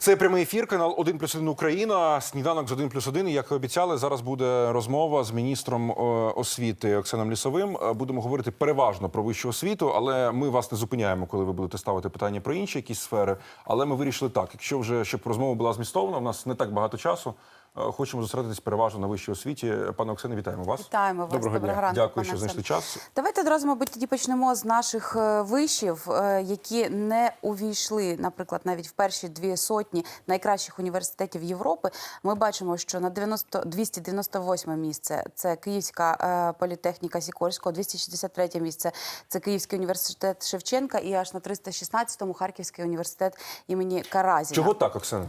Це прямий ефір, канал 1 плюс 1 Україна. Сніданок з 1 плюс 1. Як і обіцяли, зараз буде розмова з міністром е, освіти Оксаном Лісовим. Е, Будемо говорити переважно про вищу освіту, але ми вас не зупиняємо, коли ви будете ставити питання про інші якісь сфери. Але ми вирішили так: якщо вже щоб розмова була змістовна, у нас не так багато часу. Е, Хочемо зосередитись переважно на вищій освіті. Пане Оксане, вітаємо вас. Вітаємо вас. Доброго дня. ранку, Дякую, що знайшли час. Давайте одразу, мабуть, тоді почнемо з наших е, вишів, е, які не увійшли, наприклад, навіть в перші дві сотні найкращих університетів Європи. Ми бачимо, що на 90, 298 місце це Київська політехніка Сікорського, 263 місце це Київський університет Шевченка і аж на 316-му Харківський університет імені Каразіна. Чого так, Оксана?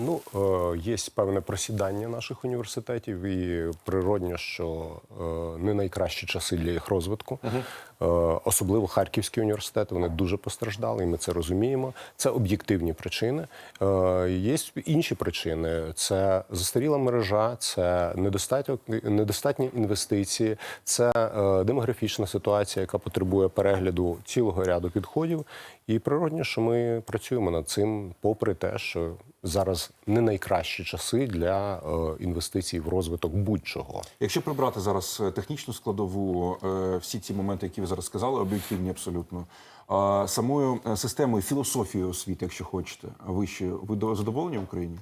Ну, е, є певне просідання наших університетів, і природньо, що е, не найкращі часи для їх розвитку. Е, особливо Харківські університети, вони дуже постраждали, і ми це розуміємо. Це об'єктивні причини. Є інші причини: це застаріла мережа, це недостатні інвестиції, це демографічна ситуація, яка потребує перегляду цілого ряду підходів. І природньо, що ми працюємо над цим, попри те, що зараз не найкращі часи для е, інвестицій в розвиток будь-чого. Якщо прибрати зараз е, технічну складову, е, всі ці моменти, які ви зараз сказали, об'єктивні абсолютно. Самою системою філософією освіти, якщо хочете, вище, ви до- задоволені в Україні?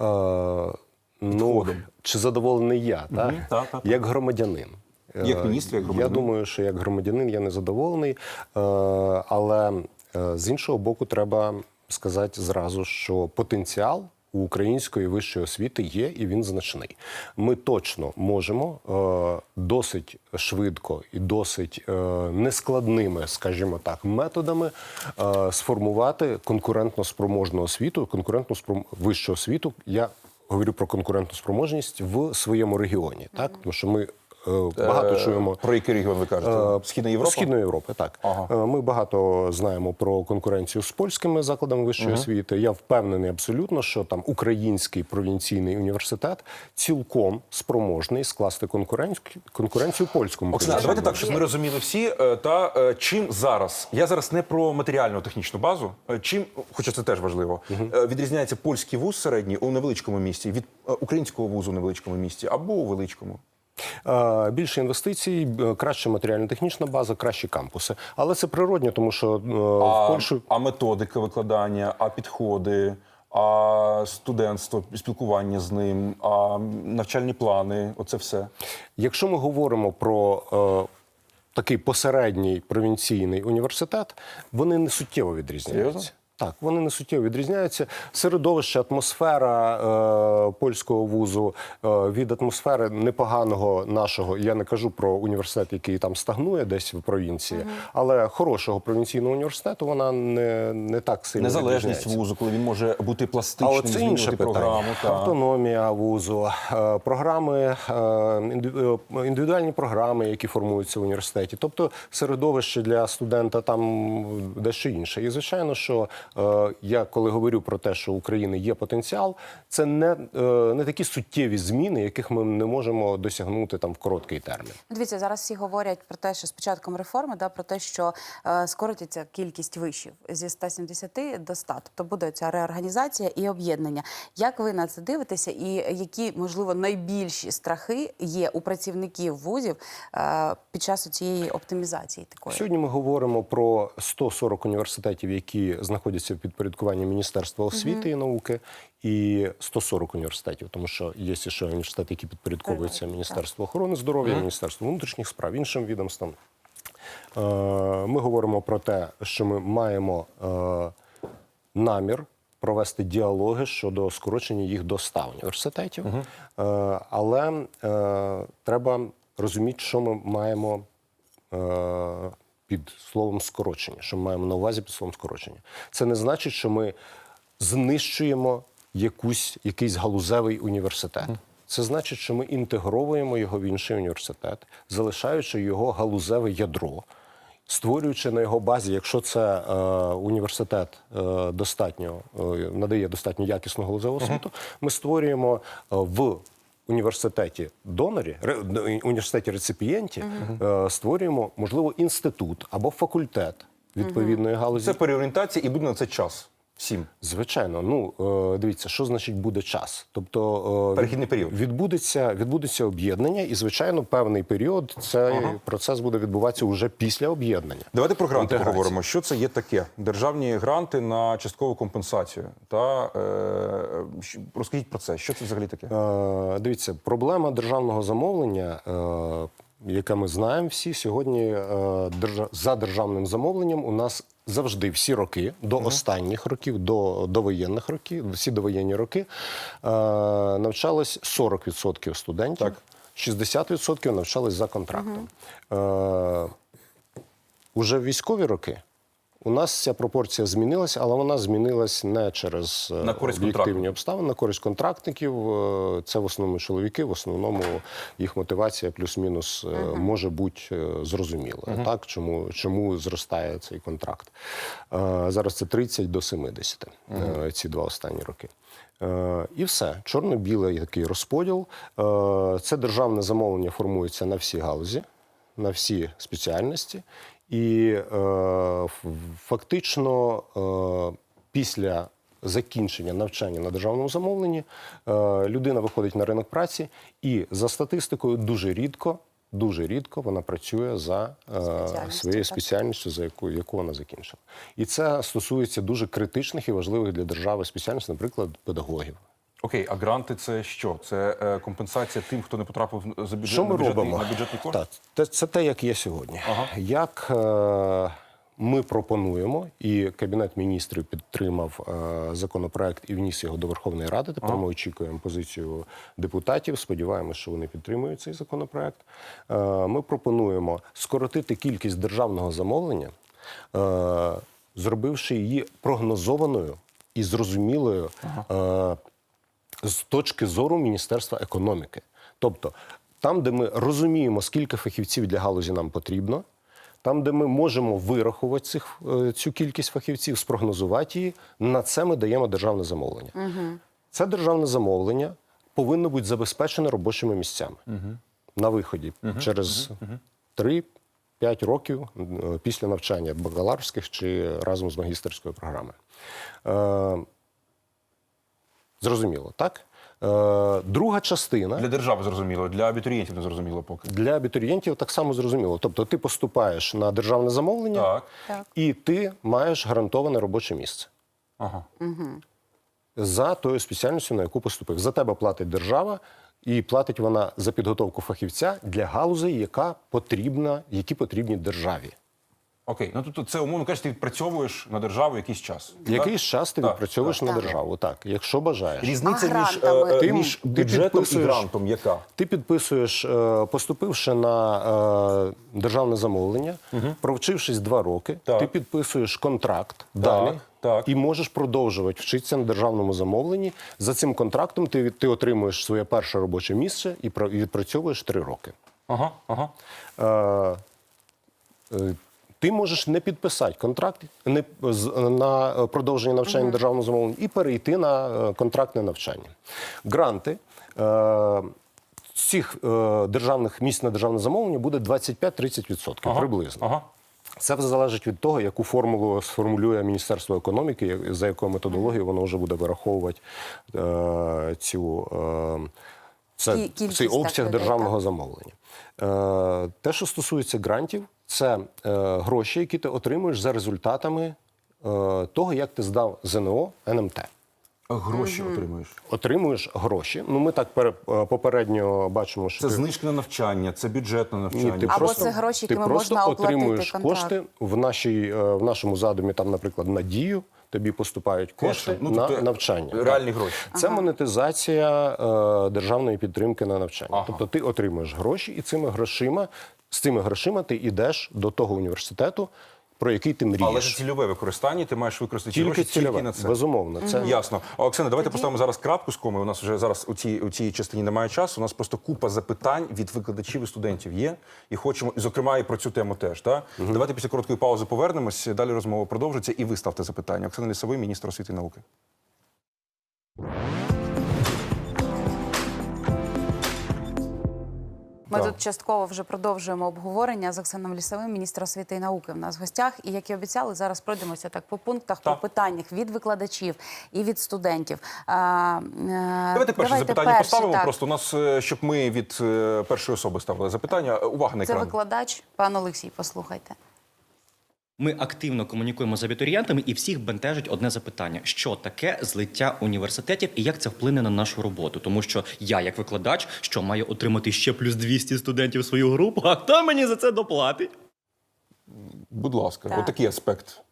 Е, ну, чи задоволений я, так? так, так. як громадянин. Е, Як міністр, як Я думаю, що як громадянин я не задоволений. Е, але е, з іншого боку, треба сказати зразу, що потенціал. У української вищої освіти є і він значний. Ми точно можемо е, досить швидко і досить е, нескладними, скажімо так, методами е, сформувати конкурентно спроможну освіту, конкурентно спром... вищу освіту. Я говорю про конкурентну спроможність в своєму регіоні, так тому що ми е, багато Е, чуємо. Про який регіон ви кажете? Східна Європа? Східної Європи, так. Ага. Е, Ми багато знаємо про конкуренцію з польськими закладами вищої освіти. Я впевнений абсолютно, що там український провінційний університет цілком спроможний скласти конкуренцію, конкуренцію польському. Оксана, давайте так, щоб ми розуміли всі. е, Та е, чим зараз я зараз не про матеріальну технічну базу. е, Чим, хоча це теж важливо, е, відрізняється польський вуз середній у невеличкому місті від е, українського вузу у невеличкому місті або у величкому. Е, Більше інвестицій, краща матеріально-технічна база, кращі кампуси. Але це природньо, тому що е, в А, Польщу а методика викладання, а підходи, а студентство, спілкування з ним, а навчальні плани оце все. Якщо ми говоримо про е, такий посередній провінційний університет, вони не суттєво відрізняються. Так, вони не суттєво відрізняються. Середовище, атмосфера е, польського вузу е, від атмосфери непоганого нашого. Я не кажу про університет, який там стагнує десь в провінції, але хорошого провінційного університету вона не, не так сильно Незалежність вузу, коли він може бути пластичним, от це інше програму. Та. Автономія вузу, е, програми, е, інди- е, індивідуальні програми, які формуються в університеті. Тобто середовище для студента там дещо інше. І звичайно, що я коли говорю про те, що у України є потенціал, це не, е, не такі суттєві зміни, яких ми не можемо досягнути там в короткий термін. Дивіться, зараз всі говорять про те, що з початком реформи, да, про те, що е, скоротиться кількість вишів зі 170 до 100. Тобто буде ця реорганізація і об'єднання. Як ви на це дивитеся, і які, можливо, найбільші страхи є у працівників вузів е, під час цієї оптимізації такої? Сьогодні ми говоримо про 140 університетів, які знаходяться в підпорядкуванні Міністерства освіти і науки, і 140 університетів, тому що є ще університети, які підпорядковуються Міністерству охорони здоров'я, Міністерству внутрішніх справ, іншим відомствам. Е, Ми говоримо про те, що ми маємо е, намір. Провести діалоги щодо скорочення їх до 100 університетів, Е, але е, треба розуміти, що ми маємо е, під словом скорочення, що ми маємо на увазі під словом скорочення. Це не значить, що ми знищуємо якусь, якийсь галузевий університет. Це значить, що ми інтегровуємо його в інший університет, залишаючи його галузеве ядро. створюючи на його базі, якщо це е, університет е, достатньо е, надає достатньо якісну галузеву освіту, ми створюємо е, в університеті донорі, університеті реципієнті, угу. створюємо можливо інститут або факультет відповідної галузі. Це переорієнтація і буде на це час. Всім. Звичайно, ну е, дивіться, що значить буде час. Тобто е, Перехідний період. відбудеться відбудеться об'єднання, і звичайно, певний період цей процес буде відбуватися уже після об'єднання. Давайте про гранти Інтеграції. поговоримо. Що це є таке? Державні гранти на часткову компенсацію. Та е, розкажіть про це. Що це взагалі таке? Е, Дивіться, проблема державного замовлення, е, яке ми знаємо всі сьогодні, е, за державним замовленням у нас завжди всі роки, до останніх років, до довоєнних років, всі довоєнні роки, е, навчалось 40% студентів, Так. 60% навчались за контрактом. Е, Уже в військові роки у нас ця пропорція змінилася, але вона змінилась не через е, На об'єктивні обставини, на користь контрактників. Е, Це в основному чоловіки, в основному їх мотивація плюс-мінус е, може бути зрозуміла. Так, чому, чому зростає цей контракт? Зараз це 30 до 70, е, ці два останні роки. І все. Чорно-білий такий розподіл. Це державне замовлення формується на всі галузі, на всі спеціальності. І е, фактично е, після закінчення навчання на державному замовленні е, людина виходить на ринок праці, і за статистикою дуже рідко, дуже рідко вона працює за е, своєю спеціальністю, за яку, яку вона закінчила. І це стосується дуже критичних і важливих для держави спеціальностей, наприклад, педагогів. Окей, а гранти це що? Це е, компенсація тим, хто не потрапив за бюджет Що ми на бюджетний, робимо? на бюджетний кошт? Так, це, це те, як є сьогодні. Ага. Як е, ми пропонуємо, і Кабінет міністрів підтримав е, законопроект і вніс його до Верховної Ради. Тепер ми очікуємо позицію депутатів. Сподіваємося, що вони підтримують цей законопроект. Е, ми пропонуємо скоротити кількість державного замовлення, е, зробивши її прогнозованою і зрозумілою. Е, з точки зору Міністерства економіки. Тобто, там, де ми розуміємо, скільки фахівців для галузі нам потрібно, там, де ми можемо вирахувати цих, е, цю кількість фахівців, спрогнозувати її, на це ми даємо державне замовлення. Це державне замовлення повинно бути забезпечене робочими місцями на виході через 3-5 років е, після навчання бакалаврських чи разом з магістерською програмою. Зрозуміло, так? Е, друга частина Для держави зрозуміло, для абітурієнтів не зрозуміло поки. для абітурієнтів так само зрозуміло. Тобто ти поступаєш на державне замовлення, Так. Так. і ти маєш гарантоване робоче місце Ага. за тою спеціальністю, на яку поступив. За тебе платить держава, і платить вона за підготовку фахівця для галузей, яка потрібна, які потрібні державі. Окей, ну тобто це умовно кажучи, ти відпрацьовуєш на державу якийсь час. Якийсь час ти Так, відпрацьовуєш на так. державу, так, якщо бажаєш. Різниця А між, грантами? е, е, Ти- між ти бюджетом і підписуєш- грантом яка? Ти підписуєш, е, поступивши на е, державне замовлення, провчившись два роки, Так. ти підписуєш контракт далі так. і можеш продовжувати вчитися на державному замовленні. За цим контрактом ти, ти отримуєш своє перше робоче місце і про- і відпрацьовуєш три роки. Ага, ага. Е, е, ти можеш не підписати контракт не, на продовження навчання на державному замовленні і перейти на е, контрактне навчання. Гранти. Е, цих е, державних місць на державне замовлення буде 25-30% Ага, приблизно. Ага. Це залежить від того, яку формулу сформулює Міністерство економіки, за якою методологією воно вже буде вираховувати е, цю, е, це, кількість, цей обсяг державного так. замовлення. Е, те, що стосується грантів, це е, гроші, які ти отримуєш за результатами е, того, як ти здав ЗНО НМТ. Гроші отримуєш. Отримуєш гроші. Ну, ми так пере- е, попередньо бачимо, що Це ти- знижки на навчання, це бюджетне навчання. ні, ти Або просто, це гроші, ти якими просто можна оплатити отримуєш контракт. кошти в нашій е, в нашому задумі. Там, наприклад, на дію тобі поступають кошти Ну, на тобто, навчання. Реальні гроші. Це монетизація е, державної підтримки на навчання. Ага. Тобто ти отримуєш гроші, і цими грошима з цими грошима ти йдеш до того університету. про який ти мрієш. Але ж цільове використання, ти маєш використати тільки гроші тільки на це. безумовно. Це Ясно. Оксана, давайте поставимо зараз крапку з коми. У нас вже зараз у цій, у цій частині немає часу. У нас просто купа запитань від викладачів і студентів є. І хочемо, і, зокрема, і про цю тему теж. Так? Давайте після короткої паузи повернемось. Далі розмова продовжиться і ви ставте запитання. Оксана Лісовий, міністр освіти і науки. Ми Так. тут частково вже продовжуємо обговорення з Оксаном Лісовим, міністром освіти і науки. В нас в гостях. І як і обіцяли, зараз пройдемося так по пунктах, Так. по питаннях від викладачів і від студентів. А, е, Давайте перше запитання перші, поставимо. так. Просто у нас, е, щоб ми від е, першої особи ставили запитання. Увага на Це викладач, пан Олексій, послухайте. Ми активно комунікуємо з абітурієнтами, і всіх бентежить одне запитання: що таке злиття університетів і як це вплине на нашу роботу? Тому що я, як викладач, що маю отримати ще плюс 200 студентів в свою групу, а хто мені за це доплатить? Будь ласка, Так. отакий аспект.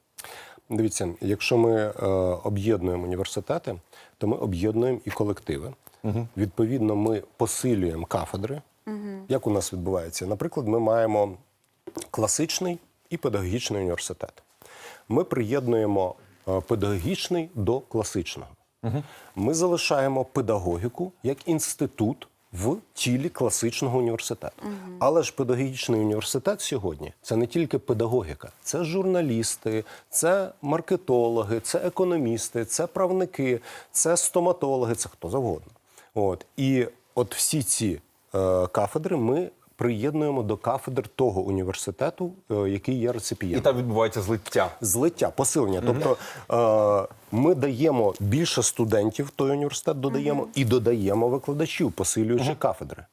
Дивіться, якщо ми е, об'єднуємо університети, то ми об'єднуємо і колективи. Відповідно, ми посилюємо кафедри. Як у нас відбувається? Наприклад, ми маємо класичний і педагогічний університет. Ми приєднуємо е, педагогічний до класичного. Ми залишаємо педагогіку як інститут в тілі класичного університету. Але ж педагогічний університет сьогодні це не тільки педагогіка, це журналісти, це маркетологи, це економісти, це правники, це стоматологи, це хто завгодно. От і от всі ці е, кафедри ми приєднуємо до кафедр того університету, е, який є І там відбувається злиття. Злиття, посилення. Тобто е, ми даємо більше студентів той університет, додаємо і додаємо викладачів, посилюючи кафедри.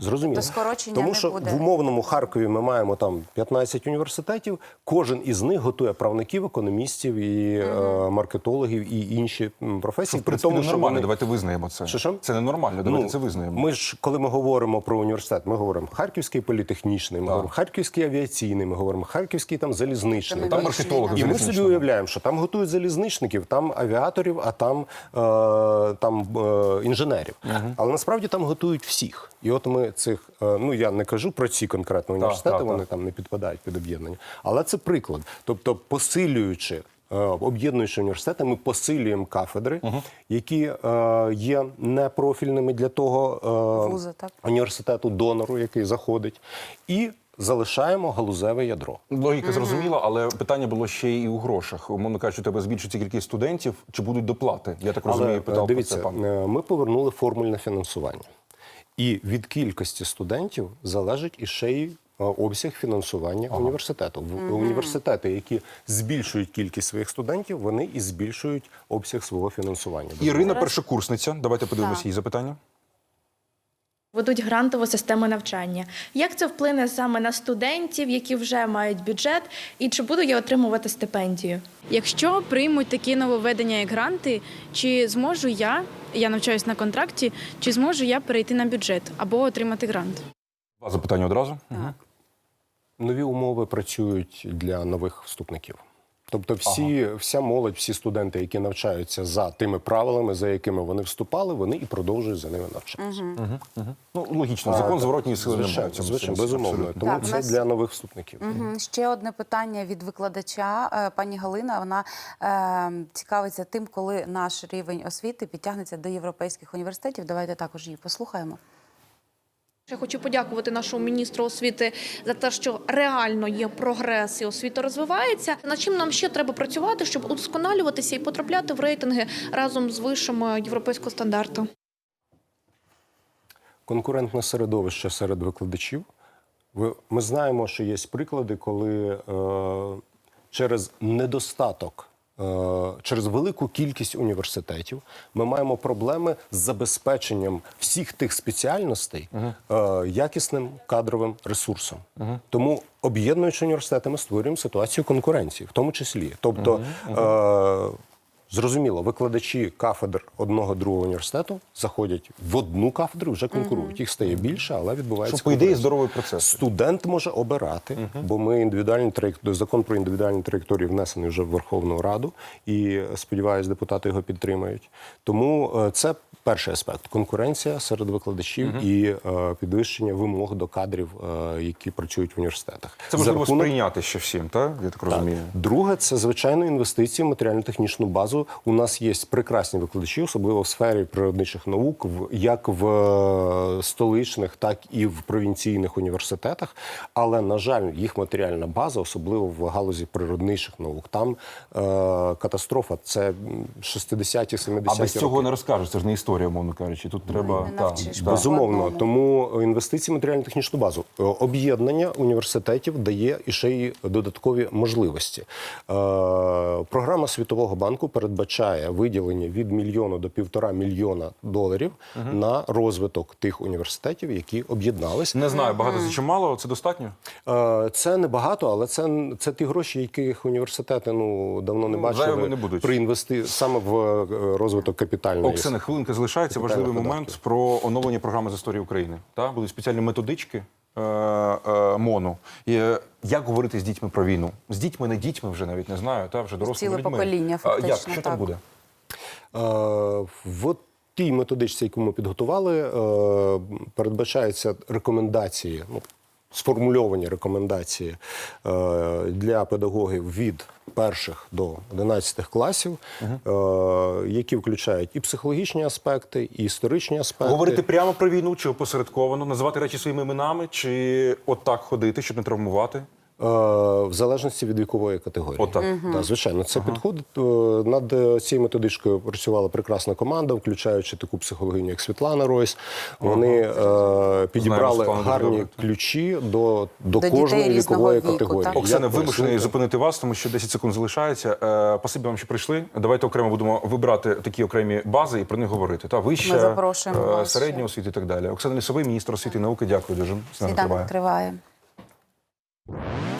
Зрозуміло. То скорочення Тому не що буде. в умовному Харкові ми маємо там 15 університетів. Кожен із них готує правників, економістів і е, маркетологів і інші професії. Це, в принципі, ненормально. Давайте визнаємо це. Що, що? Це ненормально, давайте Ну, це визнаємо. Ми ж, коли ми говоримо про університет, ми говоримо Харківський політехнічний, ми говоримо Харківський авіаційний, ми говоримо Харківський там залізничний. Там маркетологи І ми собі уявляємо, що там готують залізничників, там авіаторів, а там, е, там е, інженерів. Але насправді там готують всіх. І от ми цих, е, ну я не кажу про ці конкретно університети, так, вони так. там не підпадають під об'єднання. Але це приклад. Тобто, посилюючи. е, Об'єднуючи університети, ми посилюємо кафедри, які е, є непрофільними для того е, Вузи, так. університету донору, який заходить, і залишаємо галузеве ядро. Логіка зрозуміла, але питання було ще і у грошах. Умовно кажучи, у тебе збільшиться кількість студентів, чи будуть доплати? Я так розумію, Але питав дивіться, про це пан. ми повернули формульне фінансування. І від кількості студентів залежить і ще й е, обсяг фінансування університету. В- Університети, які збільшують кількість своїх студентів, вони і збільшують обсяг свого фінансування. Ірина, першокурсниця. Давайте подивимося її запитання. Ведуть грантову систему навчання. Як це вплине саме на студентів, які вже мають бюджет, і чи буду я отримувати стипендію? Якщо приймуть такі нововведення, як гранти, чи зможу я, я навчаюсь на контракті, чи зможу я перейти на бюджет або отримати грант? Два запитання одразу. Нові умови працюють для нових вступників. Тобто, всі, вся молодь, всі студенти, які навчаються за тими правилами, за якими вони вступали, вони і продовжують за ними навчатися. Ну, логічно, закон Так, зворотньої сили звичайно, звичайно, безумовно. абсолютно. Тому Так, це нас- для нових вступників. Мгм. Ще одне питання від викладача. Е, Пані Галина, вона е, цікавиться тим, коли наш рівень освіти підтягнеться до європейських університетів. Давайте також її послухаємо. Я хочу подякувати нашому міністру освіти за те, що реально є прогрес і освіта розвивається. Над чим нам ще треба працювати, щоб удосконалюватися і потрапляти в рейтинги разом з вишами європейського стандарту. конкурентне середовище серед викладачів. Ви- Ми знаємо, що є приклади, коли е, через недостаток, через велику кількість університетів ми маємо проблеми з забезпеченням всіх тих спеціальностей е, якісним кадровим ресурсом. Тому об'єднуючи університети, ми створюємо ситуацію конкуренції, в тому числі. Тобто, е, Зрозуміло, викладачі кафедр одного другого університету заходять в одну кафедру, вже конкурують. Їх стає більше, але відбувається Що, по ідеї, здоровий процес. Студент може обирати, бо ми індивідуальні траєкторії, закон про індивідуальні траєкторії внесений вже в Верховну Раду, і сподіваюся, депутати його підтримають. Тому е, це перший аспект конкуренція серед викладачів і е, підвищення вимог до кадрів, е, які працюють в університетах. Це можливо рахунок- сприйняти ще всім, так? Я так розумію. Друге, це звичайно інвестиції в матеріально-технічну базу. У нас є прекрасні викладачі, особливо в сфері природничих наук, в як в е, столичних, так і в провінційних університетах. Але на жаль, їх матеріальна база, особливо в галузі природничих наук, там е, катастрофа. Це м, 60-ті, 70-ті А без цього не розкажеш, це ж не історія, мовно кажучи. Тут треба не та. Безумовно, тому інвестиції в матеріально-технічну базу. Е, Об'єднання університетів дає і ще й додаткові можливості. Е, Програма Світового банку передбачає виділення від мільйона до півтора мільйона доларів на розвиток тих університетів, які об'єднались. Не знаю, багато це чи мало, це достатньо? Е, Це не багато, але це, це ті гроші, яких університети ну давно не Ну, бачили не будуть. при інвести саме в розвиток капітальної. Оксана, хвилинка залишається. Капітальних Важливий момент про оновлення програми з історії України. Та? Будуть спеціальні методички е, е, МОНу. І, е, як говорити з дітьми про війну? З дітьми, не дітьми вже навіть не знаю, та вже дорослими Ціле людьми. покоління, фактично, Як? Що там буде? Е, В тій методичці, яку ми підготували, е, передбачаються рекомендації, ну, сформульовані рекомендації е, для педагогів від перших до 11 класів, е, які включають і психологічні аспекти, і історичні аспекти. Говорити прямо про війну чи опосередковано, називати речі своїми іменами, чи отак ходити, щоб не травмувати? Е, В залежності від вікової категорії. Отак. Так, звичайно, це підходить. Е, Над е, цією методичкою працювала прекрасна команда, включаючи таку психологиню, як Світлана Ройс. Вони е, підібрали дуже гарні ключі до, до, До кожної вікової віку, категорії. Оксана, вимушений зупинити вас, тому що 10 секунд залишається. Е, Спасибі вам, що прийшли. Давайте окремо будемо вибирати такі окремі бази і про них говорити. Та вища, запрошуємо е, середня ще. освіти і так далі. Оксана Лісовий, міністр освіти і науки. Дякую дуже. Сніданок триває. you